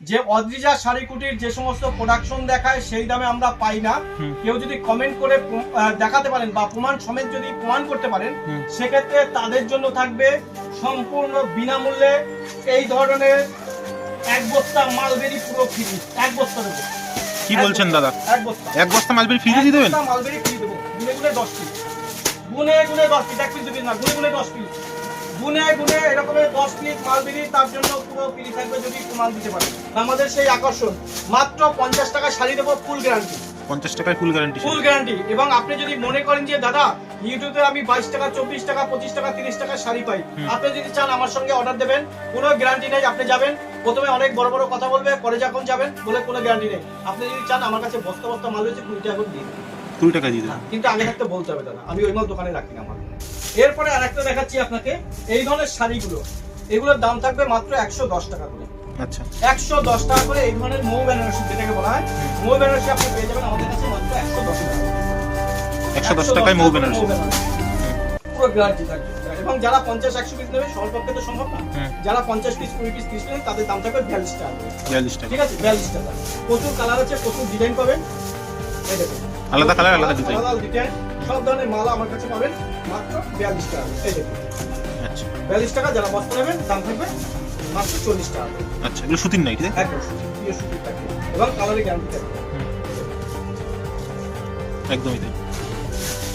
যে অদ্রিজা শাড়ি কুটির যে সমস্ত প্রোডাকশন দেখায় সেই দামে আমরা পাই না। কেউ যদি কমেন্ট করে দেখাতে পারেন বা প্রমাণ সমেত যদি প্রমাণ করতে পারেন সেক্ষেত্রে তাদের জন্য থাকবে সম্পূর্ণ বিনামূল্যে এই ধরনের এক বস্তা মালবেরি পুরো ফ্রি এক বস্তা দেবো। কি বলছেন দাদা? এক বস্তা। এক বস্তা মালবেরি ফ্রি দিয়ে দেবেন? মালবেরি ফ্রি দেবো। গুনে গুনে দশ পিস গুনে গুনে দশ পিস এক পিস না গুনে গুনে দশ পিস গুনে গুনে এরকমের দশ পিস মালবেরি তার জন্য পুরো ফ্রি থাকবে যদি মাল দিতে আমাদের সেই আকর্ষণ মাত্র পঞ্চাশ টাকা শাড়ি দেবো ফুল গ্যারান্টি পঞ্চাশ টাকায় ফুল গ্যারান্টি ফুল গ্যারান্টি এবং আপনি যদি মনে করেন যে দাদা ইউটিউবে আমি বাইশ টাকা চব্বিশ টাকা পঁচিশ টাকা তিরিশ টাকা শাড়ি পাই। আপনি যদি চান আমার সঙ্গে অর্ডার দেবেন কোনো গ্যারান্টি নেই আপনি যাবেন। প্রথমে অনেক বড় বড় কথা বলবে পরে যখন যাবেন বলে কোনো গ্যারান্টি নেই। আপনি যদি চান আমার কাছে বস্তা বস্তা মাল রয়েছে কুড়ি টাকা করে দিন। কুড়ি টাকা দিয়ে দেবেন হ্যাঁ, কিন্তু আগে থাকতে বলতে হবে দাদা আমি ওই মাল দোকানে রাখি না আমার এরপরে আরেকটা দেখাচ্ছি আপনাকে এই ধরনের শাড়িগুলো এগুলোর দাম থাকবে মাত্র একশো দশ টাকা করে। আচ্ছা। একশো দশ টাকা করে এই ধরনের মৌ বেনারসি যেটাকে বলা হয় মৌ বেনারসি আপনি পেয়ে যাবেন আমাদের কাছে মাত্র একশো দশ টাকা। একশো দশ টাকায় মৌ বেনারসি। পুরো গ্যারান্টি থাকবে। এবং যারা পঞ্চাশ একশো পিস নেবে সবার পক্ষে তো সম্ভব না। যারা পঞ্চাশ পিস কুড়ি পিস তিরিশ নেবেন তাদের দাম থাকবে বিয়াল্লিশ টাকা। বিয়াল্লিশ টাকা। ঠিক আছে? বিয়াল্লিশ টাকা। প্রচুর কালার আছে প্রচুর ডিজাইন পাবেন। এই দেখুন। আলাদা কালার আলাদা ডিজাইন আলাদা ডিজাইন সব ধরনের মালা আমার কাছে পাবেন মাত্র বিয়াল্লিশ টাকা এই দেখুন। আচ্ছা। বিয়াল্লিশ টাকা যারা বস্তা নেবেন দাম থাকবে মাত্র চল্লিশ টাকা আচ্ছা এগুলো সুতির নাই ঠিক আছে একদম সুতির থাকবে এবং কালারের গ্যারান্টি থাকবে একদমই তাই।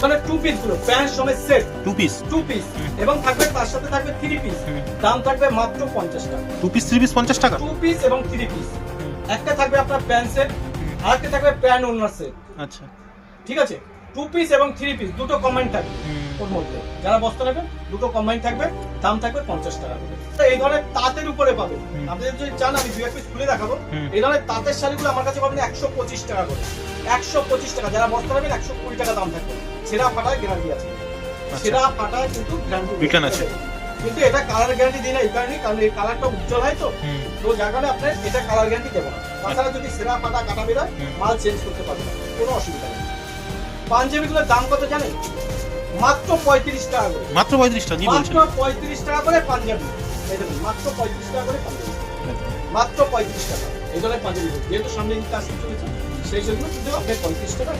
মানে টু পিসগুলো প্যান্ট সমেত set two piece two piece এবং থাকবে তার সাথে থাকবে থ্রি পিস দাম থাকবে মাত্র পঞ্চাশ টাকা। টু পিস থ্রি পিস পঞ্চাশ টাকা? টু পিস এবং থ্রি পিস একটা থাকবে আপনার প্যান্ট সেট আর একটা থাকবে প্যান্ট ওনার সেট আচ্ছা। ঠিক আছে? টু পিস এবং থ্রি পিস দুটো কম্বাইন থাকবে। ওর মধ্যে। যারা বস্তা নেবেন দুটো কম্বাইন থাকবে দাম থাকবে পঞ্চাশ টাকা করে। এই ধরনের তাঁতের উপরে পাবেন হুম। আপনি যদি চান আমি দু এক পিস খুলে দেখাবো। এই ধরনের তাঁতের শাড়িগুলো আমার কাছে পাবেন একশো পঁচিশ টাকা করে। একশো পঁচিশ টাকা। যারা বস্তা নেবেন একশো কুড়ি টাকা দাম থাকবে। সেরা ফাটায় গ্যারান্টি আছে। সেরা ফাটায় কিন্তু গ্যারান্টি আচ্ছা। আছে। কিন্তু এটা কালার গ্যারান্টি দিই না এই কারণে কারণ এই কালারটা উজ্জ্বল হয় তো। তো যার কারণে আপনার এটা কালার গ্যারান্টি দেবো না। তাছাড়া যদি সেরা ফাটা কাটা বেরোয় মাল চেঞ্জ করতে পারবে না। কোনো অসুবিধা নেই। পাঞ্জাবিগুলোর দাম কত জানেন? মাত্র পঁয়ত্রিশ টাকা করে। মাত্র পঁয়ত্রিশ টাকা মাত্র পঁয়ত্রিশ টাকা করে পাঞ্জাবি। এই দেখুন মাত্র পঁয়ত্রিশ টাকা করে পাঞ্জাবি। মাত্র পঁয়ত্রিশ টাকা। এই ধরনের পাঞ্জাবি যেহেতু সামনে ঈদ কাজ চলেছে সেই জন্য কিন্তু আপনার পঁয়ত্রিশ টাকা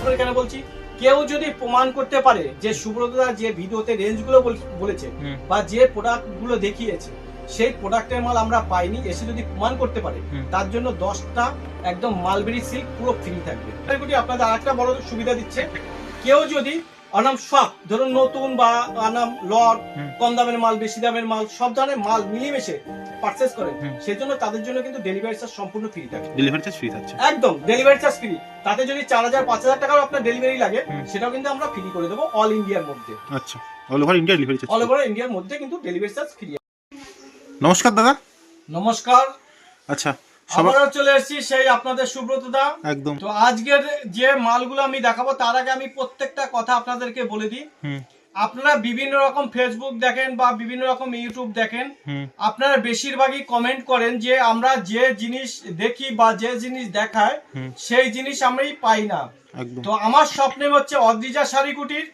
আমরা কেন বলছি কেউ যদি প্রমাণ করতে পারে যে সুব্রতদা যে ভিডিওতে রেঞ্জগুলো বল- বলেছে বা যে প্রোডাক্টগুলো দেখিয়েছে সেই প্রোডাক্টের মাল আমরা পাইনি এসে যদি প্রমাণ করতে পারে তার জন্য দশটা একদম মালবেরি সিল্ক পুরো ফ্রি থাকবে। আপনাদের আরেকটা বড় সুবিধা দিচ্ছে কেউ যদি অনাম সব ধরুন নতুন বা অনাম লট কম দামের মাল বেশি দামের মাল সব ধরনের মাল মিলিমিশে পারচেস করে। সেই জন্য তাদের জন্য কিন্তু ডেলিভারি চার্জ সম্পূর্ণ ফ্রি থাকে ডেলিভারি চার্জ ফ্রি থাকছে। একদম ডেলিভারি চার্জ ফ্রি তাতে যদি চার হাজার পাঁচ হাজার টাকাও আপনার ডেলিভারি লাগে সেটাও কিন্তু আমরা ফ্রি করে দেবো অল ইন্ডিয়ার মধ্যে। আচ্ছা all over India delivery charge all over ইন্ডিয়ার মধ্যে কিন্তু ডেলিভারি চার্জ ফ্রি নমস্কার দাদা। নমস্কার। আচ্ছা আবারও চলে এসেছি সেই আপনাদের সুব্রত দা। একদম। তো আজকের যে মালগুলো আমি দেখাবো তার আগে আমি প্রত্যেকটা কথা আপনাদেরকে বলে দিই। হুম। আপনারা বিভিন্ন রকম ফেসবুক দেখেন বা বিভিন্ন রকম ইউটিউব দেখেন আপনারা বেশিরভাগই কমেন্ট করেন যে আমরা যে জিনিস দেখি বা যে জিনিস দেখায় সেই জিনিস আমরাই পাই না। তো আমার স্বপ্নে হচ্ছে অদ্রিজা শাড়ি কুটির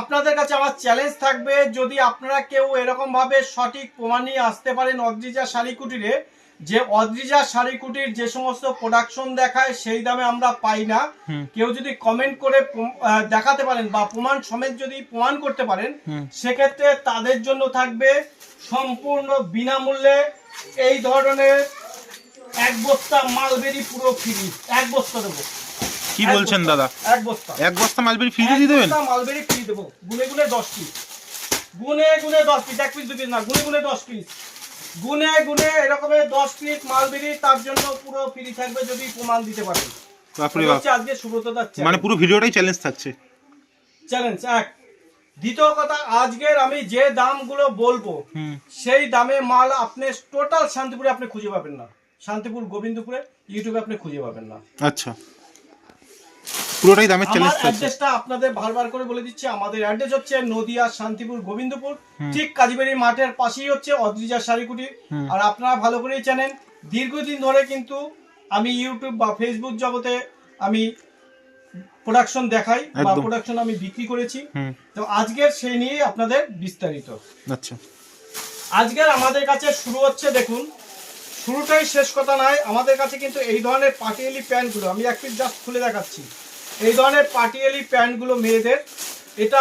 আপনাদের কাছে আমার চ্যালেঞ্জ থাকবে যদি আপনারা কেউ এরকম ভাবে সঠিক প্রমাণ নিয়ে আসতে পারেন অদ্রিজা শাড়ি কুটিরে যে অদ্রিজা শাড়ি কুটির যে সমস্ত প্রোডাকশন দেখায় সেই দামে আমরা পাই না। কেউ যদি কমেন্ট করে দেখাতে পারেন বা প্রমাণ সমেত যদি প্রমাণ করতে পারেন সেক্ষেত্রে তাদের জন্য থাকবে সম্পূর্ণ বিনামূল্যে এই ধরনের এক বস্তা মালবেরি পুরো ফ্রি এক বস্তা দেবো। কি বলছেন দাদা? এক বস্তা। এক বস্তা মালবেরি ফ্রি দিয়ে দেবেন? মালবেরি ফ্রি দেবো। গুনে গুনে দশ পিস গুনে গুনে দশ পিস এক পিস দু পিস না গুনে গুনে দশ পিস গুনে গুনে এরকমের দশ পিস মালবেরি তার জন্য পুরো ফ্রি থাকবে যদি প্রমাণ দিতে পারেন। আজকে মানে পুরো ভিডিওটাই চ্যালেঞ্জ থাকছে। চ্যালেঞ্জ এক। দ্বিতীয় কথা আজকের আমি যে দামগুলো বলব সেই দামে মাল আপনি টোটাল শান্তিপুরে আপনি খুঁজে পাবেন না। শান্তিপুর গোবিন্দপুরে ইউটিউবে আপনি খুঁজে পাবেন না। আচ্ছা। পুরোটাই দামের আমার চ্যালেঞ্জ থাকছে অ্যাড্রেসটা আপনাদের বারবার করে বলে দিচ্ছি। আমাদের অ্যাড্রেস হচ্ছে নদিয়া শান্তিপুর গোবিন্দপুর। ঠিক কাজীবাড়ি মাঠের পাশেই হচ্ছে অদ্রিজা শাড়িকুটি। আর আপনারা ভালো করেই জানেন দীর্ঘদিন ধরে কিন্তু আমি ইউটিউব বা ফেসবুক জগতে আমি প্রোডাকশন দেখাই বা প্রোডাকশন আমি বিক্রি করেছি। তো আজকের সেই নিয়ে আপনাদের বিস্তারিত। আচ্ছা। আজকের আমাদের কাছে শুরু হচ্ছে দেখুন শুরুটাই শেষ কথা নয়। আমাদের কাছে কিন্তু এই ধরনের পাটিয়ালি প্যান্টগুলো আমি এক পিস জাস্ট খুলে দেখাচ্ছি। এই ধরনের পাটিয়ালি প্যান্টগুলো মেয়েদের এটা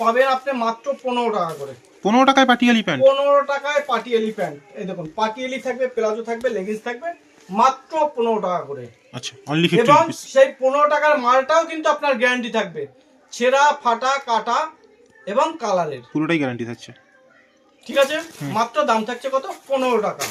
পাবেন আপনি মাত্র পনেরো টাকা করে। পনেরো টাকায় পাটিয়ালি প্যান্ট? পনেরো টাকায় পাটিয়ালি প্যান্ট। এই দেখুন পাটিয়ালি থাকবে প্লাজো থাকবে লেগিংস থাকবে মাত্র পনেরো টাকা করে। আচ্ছা এবং সেই পনেরো টাকার মালটাও কিন্তু আপনার গ্যারান্টি থাকবে। ছেঁড়া ফাটা কাটা এবং কালারের। পুরোটাই গ্যারান্টি থাকছে। ঠিক আছে? মাত্র দাম থাকছে কত? পনেরো টাকা।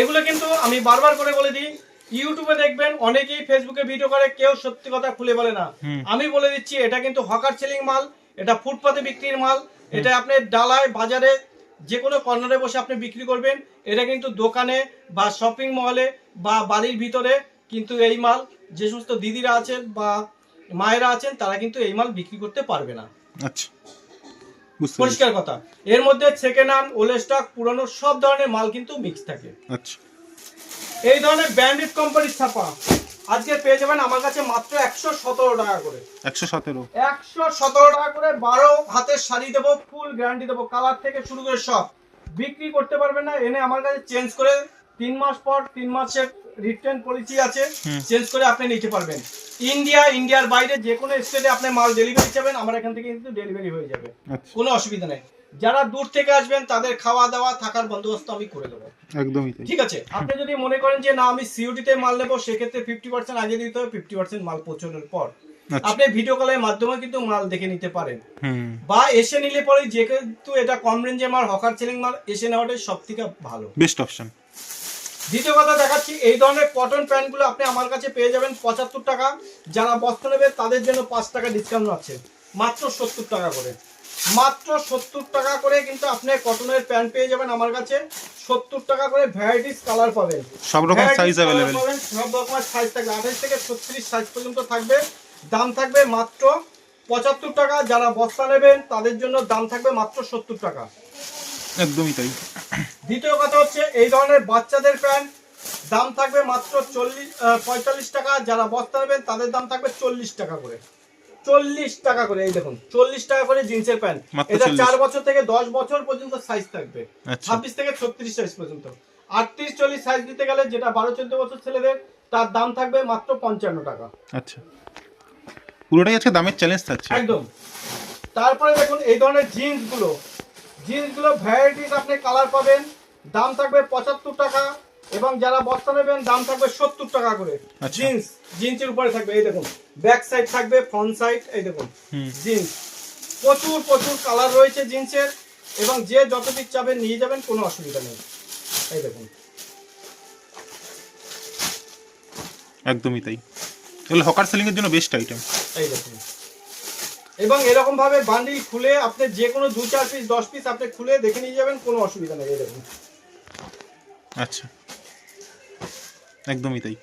এগুলো কিন্তু আমি বারবার করে বলে দিই ইউটিউবে দেখবেন অনেকেই ফেসবুকে ভিডিও করে কেউ সত্যি কথা খুলে বলে না। আমি বলে দিচ্ছি এটা কিন্তু হকার সেলিং মাল এটা ফুটপাতে বিক্রির মাল এটা আপনি ডালায় বাজারে যে কোনো কর্নারে বসে আপনি বিক্রি করবেন। এটা কিন্তু দোকানে বা শপিং মলে বা বাড়ির ভিতরে কিন্তু এই মাল যে সমস্ত দিদিরা আছেন বা মায়েরা আছেন তারা কিন্তু এই মাল বিক্রি করতে পারবে না। আচ্ছা। পরিষ্কার কথা। এর মধ্যে সেকেন্ড হ্যান্ড ওলে স্টক পুরানো সব ধরনের মাল কিন্তু মিক্স থাকে। আচ্ছা। এই ধরনের ব্র্যান্ডেড কোম্পানির ছাপা। আজকে পেয়ে যাবেন আমার কাছে মাত্র একশো সতেরো টাকা করে। একশো সতেরো। একশো সতেরো টাকা করে বারো হাতের শাড়ি দেবো ফুল গ্যারান্টি দেবো কালার থেকে শুরু করে সব। বিক্রি করতে পারবেন না এনে আমার কাছে চেঞ্জ করে তিন মাস পর তিন মাসের রিটার্ন পলিসি আছে চেঞ্জ করে আপনি নিতে পারবেন। ইন্ডিয়া ইন্ডিয়ার বাইরে যে কোনো স্টেটে আপনি মাল ডেলিভারি চাবেন আমার এখান থেকে কিন্তু ডেলিভারি হয়ে যাবে। আচ্ছা। কোনো অসুবিধা নেই। যারা দূর থেকে আসবেন তাদের খাওয়া দাওয়া থাকার বন্দোবস্ত আমি করে দেবো। একদমই ঠিক আছে? আপনি যদি মনে করেন যে না আমি সিওডি তে মাল নেব সেক্ষেত্রে ফিফটি পার্সেন্ট আগে দিতে হবে ফিফটি পার্সেন্ট মাল পৌঁছানোর পর। আচ্ছা। আপনি ভিডিও কলের মাধ্যমে কিন্তু মাল দেখে নিতে পারেন। বা এসে নিলে পরে যেহেতু এটা কম রেঞ্জে মাল হকার সেলিং মাল এসে নেওয়াটাই সব থেকে ভালো। Best option. দ্বিতীয় কথা দেখাচ্ছি এই ধরনের কটন প্যান্টগুলো আপনি আমার কাছে পেয়ে যাবেন পঁচাত্তর টাকা। যারা বস্ত্র নেবে তাদের জন্য পাঁচ টাকা ডিসকাউন্ট আছে। মাত্র সত্তর টাকা করে। মাত্র সত্তর টাকা করে কিন্তু আপনি কটনের প্যান্ট পেয়ে যাবেন আমার কাছে। সত্তর টাকা করে ভ্যারাইটিস কালার পাবেন। সব রকম সাইজ অ্যাভেলেবেল পাবেন, সব রকমের সাইজ থাকবে। আঠাশ থেকে ছত্রিশ সাইজ পর্যন্ত থাকবে। দাম থাকবে মাত্র পঁচাত্তর টাকা। যারা বস্তা নেবেন তাদের জন্য দাম থাকবে মাত্র সত্তর টাকা। একদমই তাই। দ্বিতীয় কথা হচ্ছে এই ধরনের বাচ্চাদের প্যান্ট দাম থাকবে মাত্র চল্লিশ পঁয়তাল্লিশ টাকা। যারা বস্তা নেবেন তাদের দাম থাকবে চল্লিশ টাকা করে। চল্লিশ টাকা করে এই দেখুন চল্লিশ টাকা করে জিন্সের প্যান্ট। এটা চার বছর থেকে দশ বছর পর্যন্ত সাইজ থাকবে। আচ্ছা। ছাব্বিশ থেকে ছত্রিশ সাইজ পর্যন্ত। আটত্রিশ চল্লিশ সাইজ দিতে গেলে যেটা বারো চোদ্দ বছর ছেলেদের তার দাম থাকবে মাত্র পঞ্চান্ন টাকা। আচ্ছা। পুরোটাই আজকে দামের চ্যালেঞ্জ থাকছে। একদম। তারপরে দেখুন এই ধরনের জিন্সগুলো। জিন্সগুলো ভ্যারাইটিস আপনি কালার পাবেন। দাম থাকবে পঁচাত্তর টাকা। এবং যারা বস্তা নেবেন দাম থাকবে সত্তর টাকা করে। আচ্ছা। জিন্স জিন্সের উপরে থাকবে এই দেখুন। ব্যাক সাইড থাকবে ফ্রন্ট সাইড এই দেখুন। হুম। জিন্স। প্রচুর প্রচুর কালার রয়েছে জিন্সের এবং যে যত পিস চাবেন নিয়ে যাবেন কোনো অসুবিধা নেই। এই দেখুন। একদমই তাই। এগুলো হকার সেলিং এর জন্য বেস্ট আইটেম এই দেখুন। এবং এরকম ভাবে বান্ডিল খুলে আপনি যে কোনো দু চার পিস দশ পিস আপনি খুলে দেখে নিয়ে যাবেন কোনো অসুবিধা নেই এই দেখুন। আচ্ছা। একদমই তাই।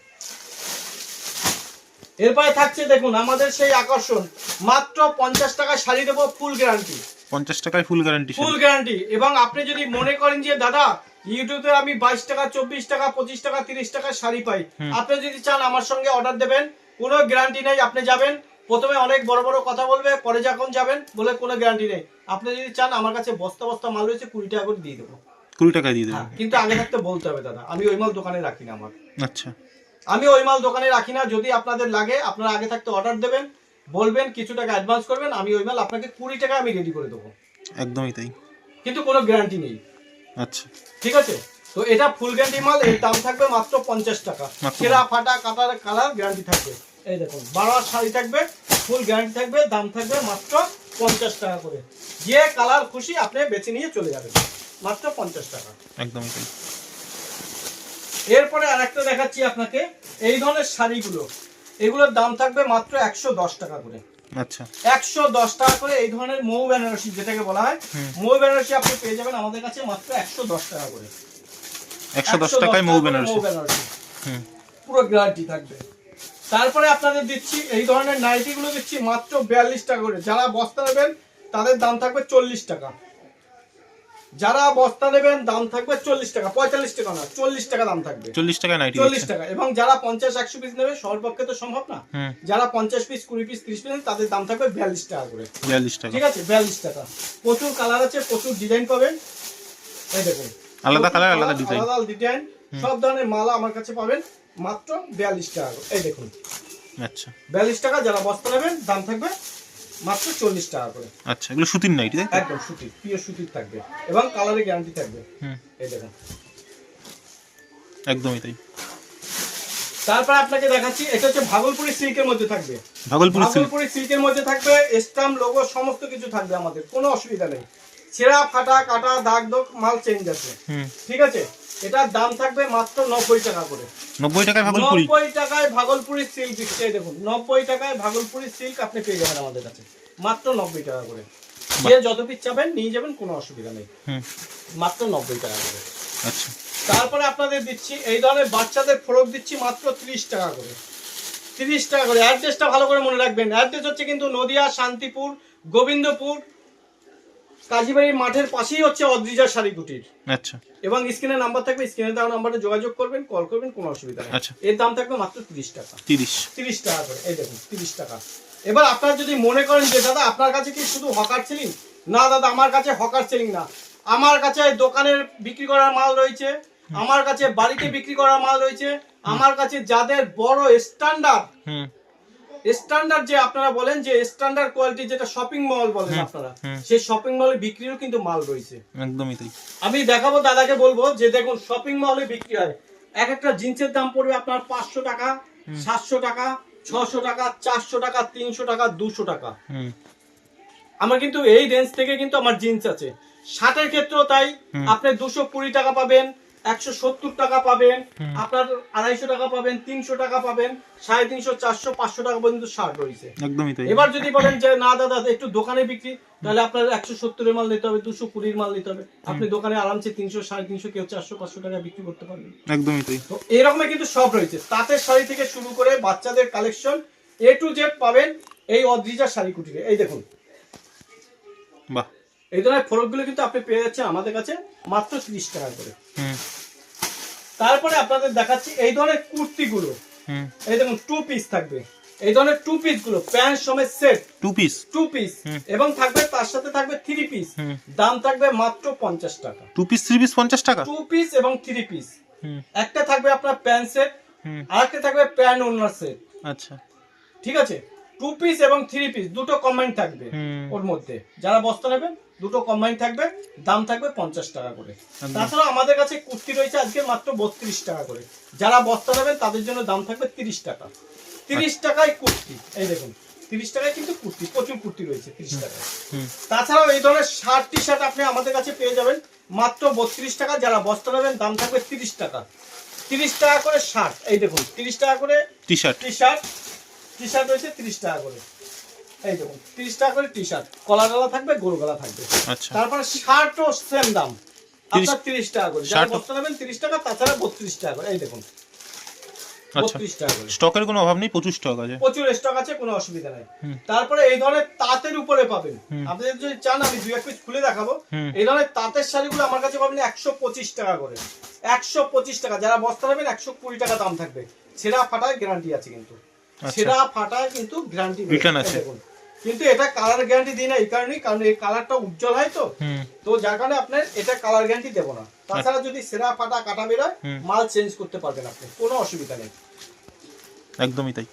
এরপরে থাকছে দেখুন আমাদের সেই আকর্ষণ মাত্র পঞ্চাশ টাকা শাড়ি দেবো ফুল গ্যারান্টি পঞ্চাশ টাকায় ফুল গ্যারান্টি ফুল গ্যারান্টি এবং আপনি যদি মনে করেন যে দাদা ইউটিউবে আমি বাইশ টাকা চব্বিশ টাকা পঁচিশ টাকা তিরিশ টাকা শাড়ি পাই। আপনি যদি চান আমার সঙ্গে অর্ডার দেবেন কোনো গ্যারান্টি নেই আপনি যাবেন। প্রথমে অনেক বড় বড় কথা বলবে পরে যখন যাবেন বলে কোনো গ্যারান্টি নেই। আপনি যদি চান আমার কাছে বস্তা বস্তা মাল রয়েছে কুড়ি টাকা করে দিয়ে দেবো। কুড়ি টাকায় দিয়ে হ্যাঁ, দেবেন কিন্তু আগে থাকতে বলতে হবে দাদা আমি ওই মাল দোকানে রাখি না আমার। আচ্ছা। আমি ওই মাল দোকানে রাখি না যদি আপনাদের লাগে আপনারা আগে থাকতে অর্ডার দেবেন বলবেন কিছু টাকা অ্যাডভান্স করবেন আমি ওই মাল আপনাকে কুড়ি টাকা আমি রেডি করে দেবো। একদমই তাই। কিন্তু কোনো গ্যারান্টি নেই। আচ্ছা। ঠিক আছে? তো এটা ফুল গ্যারান্টি মাল এর দাম থাকবে মাত্র পঞ্চাশ টাকা। সেরা ফাটা কাটার কালার গ্যারান্টি থাকবে। এই দেখুন বারো হাত শাড়ি থাকবে ফুল গ্যারান্টি থাকবে দাম থাকবে মাত্র পঞ্চাশ টাকা করে। যে কালার খুশি আপনি বেছে নিয়ে চলে যাবেন। মাত্র পঞ্চাশ টাকা। একদমই তাই এরপরে আরেকটা দেখাচ্ছি আপনাকে এই ধরনের শাড়িগুলো। এগুলোর দাম থাকবে মাত্র একশো দশ টাকা করে। আচ্ছা। একশো দশ টাকা করে এই ধরনের মৌ বেনারসি যেটাকে বলা হয় মৌ বেনারসি আপনি পেয়ে যাবেন আমাদের কাছে মাত্র একশো দশ টাকা করে। একশো দশ টাকায় মৌ বেনারসি। পুরো গ্যারান্টি থাকবে। তারপরে আপনাদের দিচ্ছি এই ধরনের নাইটি গুলো দিচ্ছি মাত্র বিয়াল্লিশ টাকা করে। যারা বস্তা নেবেন তাদের দাম থাকবে চল্লিশ টাকা। যারা বস্তা নেবেন দাম থাকবে চল্লিশ টাকা পঁয়তাল্লিশ টাকা না চল্লিশ টাকা দাম থাকবে। চল্লিশ টাকায় নাইটি চল্লিশ টাকা এবং যারা পঞ্চাশ একশো পিস নেবে সবার পক্ষে তো সম্ভব না। যারা পঞ্চাশ পিস কুড়ি পিস ত্রিশ পিস তাদের দাম থাকবে বিয়াল্লিশ টাকা করে। বিয়াল্লিশ টাকা। ঠিক আছে? বিয়াল্লিশ টাকা। প্রচুর কালার আছে প্রচুর ডিজাইন পাবেন। এই দেখুন। আলাদা কালার আলাদা ডিজাইন আলাদা ডিজাইন সব ধরনের মালা আমার কাছে পাবেন মাত্র বিয়াল্লিশ টাকা। এই দেখুন। আচ্ছা। বিয়াল্লিশ টাকা যারা বস্তা নেবেন দাম থাকবে মাত্র চল্লিশ টাকা করে। আচ্ছা এগুলো সুতির নাইটি তাই? একদম সুতির পিওর সুতির থাকবে এবং কালারের গ্যারান্টি থাকবে। হুম। এই দেখুন। একদমই তাই। তারপর আপনাকে দেখাচ্ছি এটা হচ্ছে ভাগলপুরি সিল্কের মধ্যে থাকবে। ভাগলপুরি ভাগলপুরি সিল্কের মধ্যে থাকবে স্টাম্প লোগো সমস্ত কিছু থাকবে আমাদের কোনো অসুবিধা নেই। ছেঁড়া ফাটা কাটা দাগ দাগ মাল চেঞ্জ আছে। হুম। ঠিক আছে? এটার দাম থাকবে মাত্র নব্বই টাকা করে। নব্বই টাকায় ভাগলপুরি। নব্বই টাকায় ভাগলপুরি সিল্ক দিচ্ছে দেখুন নব্বই টাকায় ভাগলপুরি সিল্ক আপনি পেয়ে যাবেন আমাদের কাছে মাত্র নব্বই টাকা করে। যে যত পিস চাবেন নিয়ে যাবেন কোনো অসুবিধা নেই। হুম। মাত্র নব্বই টাকা করে। আচ্ছা। তারপরে আপনাদের দিচ্ছি এই ধরনের বাচ্চাদের ফ্রক দিচ্ছি মাত্র তিরিশ টাকা করে। তিরিশ টাকা করে। অ্যাড্রেসটা ভালো করে মনে রাখবেন। অ্যাড্রেস হচ্ছে কিন্তু নদিয়া শান্তিপুর গোবিন্দপুর কাজীবাড়ির মাঠের পাশেই হচ্ছে অদ্রিজা শাড়ি কুটির আচ্ছা। এবং স্ক্রিনের নাম্বার থাকবে স্ক্রিনে দেওয়া নাম্বারে যোগাযোগ করবেন কল করবেন কোনো অসুবিধা নেই। আচ্ছা। এর দাম থাকবে মাত্র তিরিশ টাকা। তিরিশ। তিরিশ টাকা করে এই দেখুন তিরিশ টাকা। এবার আপনারা যদি মনে করেন যে দাদা আপনার কাছে কি শুধু হকার সেলিং? না দাদা আমার কাছে হকার সেলিং না। আমার কাছে দোকানের বিক্রি করার মাল রয়েছে আমার কাছে বাড়িতে বিক্রি করার মাল রয়েছে আমার কাছে যাদের বড় স্ট্যান্ডার্ড স্ট্যান্ডার্ড যে আপনারা বলেন যে স্ট্যান্ডার্ড কোয়ালিটি যেটা শপিং মল বলেন আপনারা সেই শপিং মলে বিক্রিরও কিন্তু মাল রয়েছে। একদমই তাই। আমি দেখাবো দাদাকে বলব যে দেখুন শপিং মলে বিক্রি হয়। এক একটা জিন্সের দাম পড়বে আপনার পাঁচশো টাকা সাতশো টাকা ছশো টাকা চারশো টাকা তিনশো টাকা দুশো টাকা। হুম। আমার কিন্তু এই রেঞ্জ থেকে কিন্তু আমার জিন্স আছে। শার্টের ক্ষেত্রেও তাই আপনি দুশো কুড়ি টাকা পাবেন একশো সত্তর টাকা পাবেন আপনার আড়াইশো টাকা পাবেন তিনশো টাকা পাবেন সাড়ে তিনশো চারশো পাঁচশো টাকা পর্যন্ত শার্ট রয়েছে। একদমই তাই। এবার যদি বলেন যে না দাদা একটু দোকানে বিক্রি তাহলে আপনার একশো সত্তরের মাল নিতে হবে দুশো কুড়ির মাল নিতে হবে। আপনি দোকানে আরামসে তিনশো সাড়ে তিনশো কেউ চারশো পাঁচশো টাকা বিক্রি করতে পারবেন। একদমই তাই। তো এরকমের কিন্তু সব রয়েছে। তাঁতের শাড়ি থেকে শুরু করে বাচ্চাদের কালেকশন এ টু জেড পাবেন এই অদ্রিজা শাড়ি কুটিরে। এই দেখুন। বাহ। এই ধরনের ফরকগুলো কিন্তু আপনি পেয়ে যাচ্ছেন আমাদের কাছে মাত্র তিরিশ টাকা করে। তারপরে আপনাদের দেখাচ্ছি এই ধরনের কুর্তিগুলো। এই দেখুন টু পিস থাকবে। এই ধরনের টু পিসগুলো প্যান্ট সমেত set two piece two piece এবং থাকবে তার সাথে থাকবে থ্রি পিস দাম থাকবে মাত্র পঞ্চাশ টাকা। টু পিস থ্রি পিস পঞ্চাশ টাকা? টু পিস এবং থ্রি পিস হুম। একটা থাকবে আপনার প্যান্ট সেট আর একটা থাকবে প্যান্ট ওনার সেট আচ্ছা। ঠিক আছে? টু পিস এবং থ্রি পিস দুটো কম্বাইন থাকবে ওর মধ্যে। যারা বস্তা নেবেন দুটো কম্বাইন থাকবে দাম থাকবে পঞ্চাশ টাকা করে। তাছাড়া আমাদের কাছে কুর্তি রয়েছে আজকে মাত্র বত্রিশ টাকা করে। যারা বস্তা নেবেন তাদের জন্য দাম থাকবে তিরিশ টাকা। তিরিশ টাকায় কুর্তি এই দেখুন তিরিশ টাকায় কিন্তু কুর্তি প্রচুর কুর্তি রয়েছে তিরিশ টাকায়। তাছাড়াও এই ধরনের শার্ট টি শার্ট আপনি আমাদের কাছে পেয়ে যাবেন মাত্র বত্রিশ টাকা। যারা বস্তা নেবেন দাম থাকবে তিরিশ টাকা। তিরিশ টাকা করে শার্ট এই দেখুন তিরিশ টাকা করে T shirt T shirt T shirt রয়েছে তিরিশ টাকা করে। এই দেখুন তিরিশ টাকা করে টি শার্ট কলা গলা থাকবে গোল গলা থাকবে। আচ্ছা। তারপরে শার্টও সেম দাম। আপনার 30 তিরিশ টাকা করে। যারা বস্তা নেবেন তিরিশ টাকা তাছাড়া বত্রিশ টাকা করে। এই দেখুন আচ্ছা। বত্রিশ টাকা করে। স্টকের কোনো অভাব নেই? প্রচুর স্টক আছে। প্রচুর স্টক আছে কোনো অসুবিধা নাই। তারপরে এই ধরনের তাঁতের উপরে পাবেন। আপনাদের যদি চান আমি দুই এক পিস খুলে দেখাবো। এই ধরনের তাঁতের শাড়িগুলো আমার কাছে পাবেন একশো পঁচিশ টাকা করে। একশো পঁচিশ টাকা। যারা বস্তা নেবেন একশো কুড়ি টাকা দাম থাকবে। ছেঁড়া ফাটায় গ্যারান্টি আছে কিন্তু। ছেঁড়া ফাটা কিন্তু গ্যারান্টি Return আছে। কিন্তু এটা কালার গ্যারান্টি দিই না এই কারণেই কারণ এই কালারটা উজ্জ্বল হয় তো। তো যার কারণে আপনার এটা কালার গ্যারান্টি দেবো না। তাছাড়া যদি সেরা ফাটা কাটা বেরোয়। মাল চেঞ্জ করতে পারবেন আপনি। কোনো অসুবিধা নেই। একদমই তাই।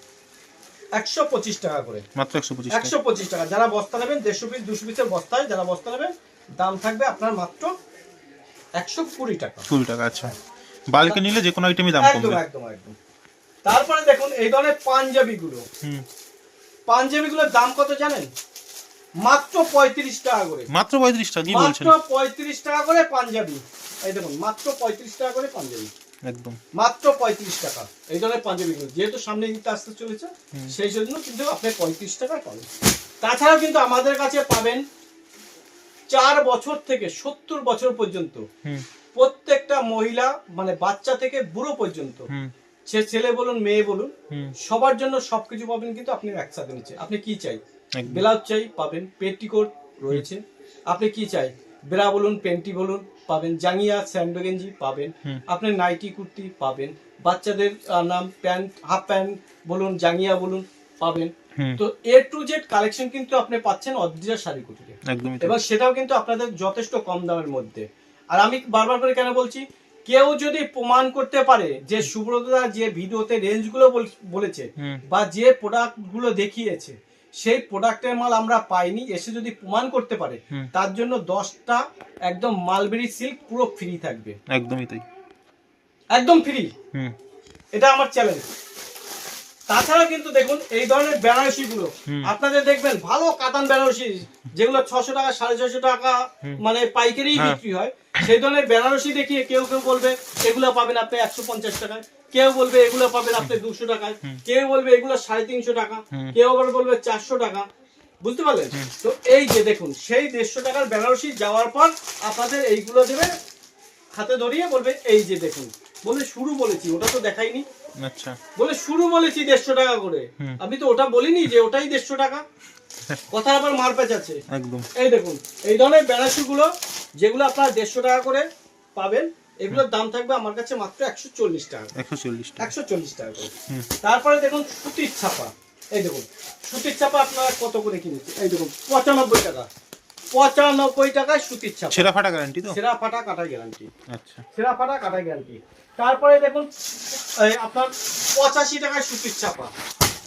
একশো পঁচিশ টাকা করে। মাত্র একশো পঁচিশ টাকা। একশো পঁচিশ টাকা। যারা বস্তা নেবেন দেড়শো পিস দুশো পিসের বস্তায় যারা বস্তা নেবেন দাম থাকবে আপনার মাত্র একশো কুড়ি টাকা। কুড়ি টাকা আচ্ছা। বাল্কে নিলে যে কোনো আইটেমই দাম একদম কমবে একদম একদম। তারপরে দেখুন এই ধরনের পাঞ্জাবি গুলো পাঞ্জাবি গুলোর দাম কত জানেন? মাত্র পঁয়ত্রিশ টাকা করে। মাত্র পঁয়ত্রিশ টাকা মাত্র পঁয়ত্রিশ টাকা করে পাঞ্জাবি। এই দেখুন মাত্র পঁয়ত্রিশ টাকা করে পাঞ্জাবি। একদম। মাত্র পঁয়ত্রিশ টাকা। এই ধরনের পাঞ্জাবিগুলো যেহেতু সামনে ঈদটা আসতে চলেছে সেই জন্য কিন্তু আপনি পঁয়ত্রিশ টাকা পাবেন। তাছাড়াও কিন্তু আমাদের কাছে পাবেন চার বছর থেকে সত্তর বছর পর্যন্ত প্রত্যেকটা মহিলা মানে বাচ্চা থেকে বুড়ো পর্যন্ত সে ছেলে বলুন মেয়ে বলুন সবার জন্য সবকিছু পাবেন কিন্তু আপনি একসাথে নিচে। আপনি কি চাই? ব্লাউজ চাই পাবেন পেটিকোট রয়েছে। আপনি কি চাই? ব্রা বলুন পেন্টি বলুন পাবেন জাঙ্গিয়া স্যান্ডো গেঞ্জি পাবেন। আপনি নাইটি কুর্তি পাবেন বাচ্চাদের নাম প্যান্ট হাফ প্যান্ট বলুন জাঙ্গিয়া বলুন পাবেন। তো এ টু জেড কালেকশন কিন্তু আপনি পাচ্ছেন অদ্রিজা শাড়ি কুটিরে এবার সেটাও কিন্তু আপনাদের যথেষ্ট কম দামের মধ্যে। আর আমি বারবার করে কেন বলছি? কেউ যদি প্রমাণ করতে পারে যে সুব্রতদা যে ভিডিওতে রেঞ্জগুলো বল- বলেছে বা যে প্রোডাক্টগুলো দেখিয়েছে সেই প্রোডাক্টের মাল আমরা পাইনি এসে যদি প্রমাণ করতে পারে তার জন্য দশটা একদম মালবেরি সিল্ক পুরো ফ্রি থাকবে। একদমই তাই। একদম ফ্রি। এটা আমার চ্যালেঞ্জ তাছাড়া কিন্তু দেখুন এই ধরনের বেনারসি গুলো আপনাদের দেখবেন ভালো কাতান বেনারসি যেগুলো ছশো টাকা সাড়ে ছশো টাকা মানে পাইকারি হ্যাঁ। বিক্রি হয় সেই ধরনের বেনারসি দেখিয়ে কেউ কেউ বলবে এগুলো পাবেন আপনি একশো পঞ্চাশ টাকায়। কেউ বলবে এগুলো পাবেন আপনি দুশো টাকায়। কেউ বলবে এগুলো সাড়ে তিনশো টাকা। কেউ আবার বলবে চারশো টাকা। বুঝতে পারলেন? তো এই যে দেখুন সেই দেড়শো টাকার বেনারসি যাওয়ার পর আপনাদের এইগুলো দেবে হাতে ধরিয়ে বলবে এই যে দেখুন। বলে শুরু বলেছি ওটা তো দেখাইনি। আচ্ছা। বলে শুরু বলেছি দেড়শো টাকা করে। আমি তো ওটা বলিনি যে ওটাই দেড়শো টাকা। কথা আবার মারপ্যাচ আছে একদম। এই দেখুন এই ধরনের বেনারসি গুলো যেগুলো আপনারা দেড়শো টাকা করে পাবেন এগুলোর দাম থাকবে আমার কাছে মাত্র একশো চল্লিশ টাকা একশো চল্লিশ একশো চল্লিশ টাকা করে। তারপরে দেখুন সুতির ছাপা। এই দেখুন সুতির ছাপা আপনারা কত করে কিনেছে এই দেখুন পঁচানব্বই টাকা। পঁচানব্বই টাকায় সুতির ছাপা। ছেঁড়া ফাটা গ্যারান্টি তো? সেরা ফাটা কাটা গ্যারান্টি আচ্ছা। সেরা ফাটা কাটা গ্যারান্টি তারপরে দেখুন আপনার পঁচাশি টাকায় সুতির ছাপা।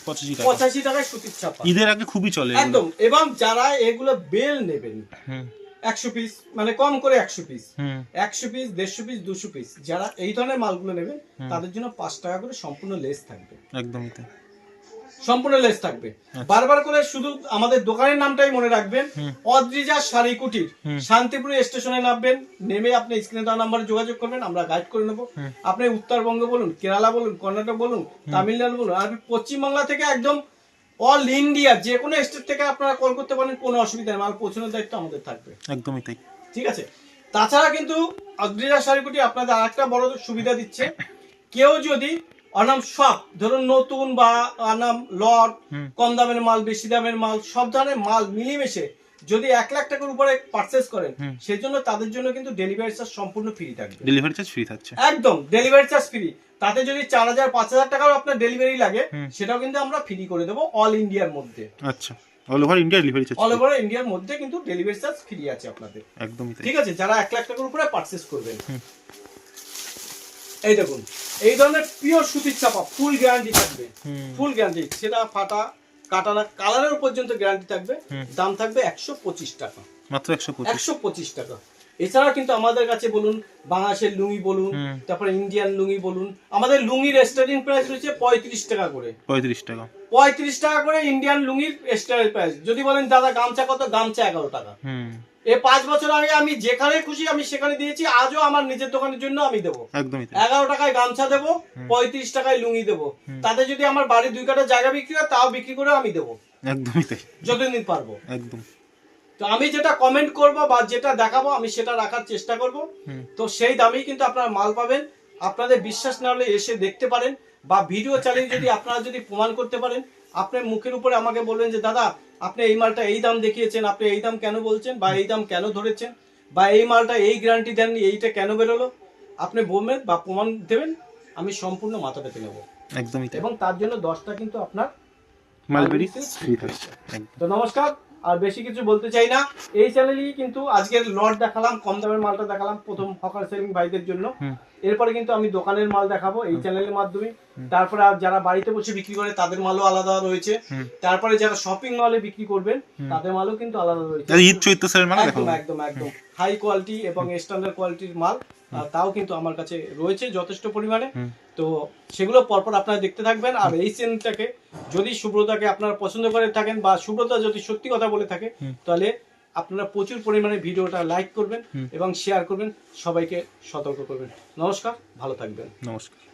পঁচাশি টাকা। পঁচাশি টাকায় সুতির ছাপা। ঈদের আগে খুবই চলে একদম এবং যারা এগুলো বেল নেবেন হুম। একশো পিস মানে কম করে একশো পিস একশো পিস দেড়শো পিস দুশো পিস যারা এই ধরনের মালগুলো নেবেন তাদের জন্য পাঁচ টাকা করে সম্পূর্ণ লেস থাকবে। একদমই তাই। সম্পূর্ণ লেস থাকবে। বারবার করে শুধু আমাদের দোকানের নামটাই মনে রাখবেন অদ্রিজা শাড়ি কুটির। শান্তিপুর স্টেশনে নামবেন নেমে আপনি স্ক্রিনে দেওয়া নাম্বারে যোগাযোগ করবেন আমরা গাইড করে নেব। আপনি উত্তরবঙ্গ বলুন কেরালা বলুন কর্ণাটক বলুন তামিলনাড়ু বলুন আর পশ্চিমবাংলা থেকে একদম অল ইন্ডিয়া যে কোনো স্টেট থেকে আপনারা কল করতে পারেন কোনো অসুবিধা নেই মাল পৌঁছানোর দায়িত্ব আমাদের থাকবে। একদমই তাই। ঠিক আছে? তাছাড়া কিন্তু অদ্রিজা শাড়িকুটি আপনাদের আরেকটা বড় সুবিধা দিচ্ছে কেউ যদি অনাম সব ধরুন নতুন বা অনাম লট কম দামের মাল বেশি দামের মাল সব ধরনের মাল মিলিমিশে যদি এক লাখ টাকার উপরে পারচেস করেন সেই জন্য তাদের জন্য কিন্তু ডেলিভারি চার্জ সম্পূর্ণ ফ্রি থাকবে। ডেলিভারি চার্জ ফ্রি থাকছে। একদম ডেলিভারি চার্জ ফ্রি তাতে যদি চার হাজার পাঁচ হাজার টাকার আপনার ডেলিভারি লাগে সেটাও কিন্তু আমরা ফ্রি করে দেবো অল ইন্ডিয়ার মধ্যে। আচ্ছা all over India delivery charge all over ইন্ডিয়ার মধ্যে কিন্তু ডেলিভারি চার্জ ফ্রি আছে আপনাদের। একদমই ঠিক আছে যারা এক লাখ টাকার উপরে পারচেস করবেন। এই দেখুন এই ধরনের পিওর সুতির চাপা ফুল গ্যারান্টি থাকবে। ফুল গ্যারান্টি সেটা ফাটা কাটানা কালারের পর্যন্ত গ্যারান্টি থাকবে। দাম থাকবে একশো পঁচিশ টাকা। মাত্র একশো পঁচিশ। টাকা। এছাড়া কিন্তু আমাদের কাছে বলুন বাংলাদেশের লুঙ্গি বলুন। তারপরে ইন্ডিয়ান লুঙ্গি বলুন আমাদের লুঙ্গির স্টার্টিং প্রাইস রয়েছে পঁয়ত্রিশ টাকা করে। পঁয়ত্রিশ টাকা। পঁয়ত্রিশ টাকা করে ইন্ডিয়ান লুঙ্গির স্টার্টিং প্রাইস যদি বলেন দাদা গামছা কত? গামছা এগারো টাকা। হুম এ পাঁচ বছর আগে আমি যেখানে খুশি আমি সেখানে দিয়েছি আজও আমার নিজের দোকানের জন্য আমি দেবো। এগারো টাকায় গামছা দেবো পঁয়ত্রিশ টাকায় লুঙ্গি দেবো। তাতে যদি আমার বাড়ির দুই কাটা জায়গা বিক্রি হয় তাও বিক্রি করে আমি দেবো। একদমই তাই। যতদিন পারব। একদম। তো আমি যেটা কমেন্ট করব বা যেটা দেখাবো আমি সেটা রাখার চেষ্টা করব। তো সেই দামেই কিন্তু আপনারা মাল পাবেন। আপনাদের বিশ্বাস না হলে এসে দেখতে পারেন বা ভিডিও চালিয়ে যদি আপনারা যদি প্রমাণ করতে পারেন আপনার মুখের উপরে আমাকে বলবেন যে দাদা আপনি এই মালটা এই দাম দেখিয়েছেন আপনি এই দাম কেন বলছেন বা এই দাম কেন ধরেছেন? বা এই মালটা এই গ্যারান্টি দেননি এইটা কেন বেরোলো? আপনি বলবেন বা প্রমাণ দেবেন আমি সম্পূর্ণ মাথা পেতে নেব। একদমই এবং তার জন্য দশটা কিন্তু আপনার মালবেরি তো নমস্কার আর বেশি কিছু বলতে চাই না। এই চ্যানেলেই কিন্তু আজকের লট দেখালাম কম দামের মালটা দেখালাম প্রথম হকার সেলিং ভাইদের জন্য। এরপরে কিন্তু আমি দোকানের মাল দেখাবো এই চ্যানেলের মাধ্যমে। তারপরে যারা বাড়িতে বসে বিক্রি করে তাদের মালও আলাদা রয়েছে। তারপরে যারা শপিং মলে বিক্রি করবেন তাদের মালও কিন্তু আলাদা রয়েছে। মানে একদম একদম একদম। হাই কোয়ালিটি এবং স্ট্যান্ডার্ড কোয়ালিটির মাল তাও কিন্তু আমার কাছে রয়েছে যথেষ্ট পরিমাণে। তো সেগুলো পরপর আপনারা দেখতে থাকবেন। আর এই চ্যানেলটাকে যদি সুব্রতাকে আপনারা পছন্দ করে থাকেন বা সুব্রতা যদি সত্যি কথা বলে থাকে তাহলে আপনারা প্রচুর পরিমাণে ভিডিওটা লাইক করবেন এবং শেয়ার করবেন। সবাইকে সতর্ক করবেন। নমস্কার ভালো থাকবেন। নমস্কার।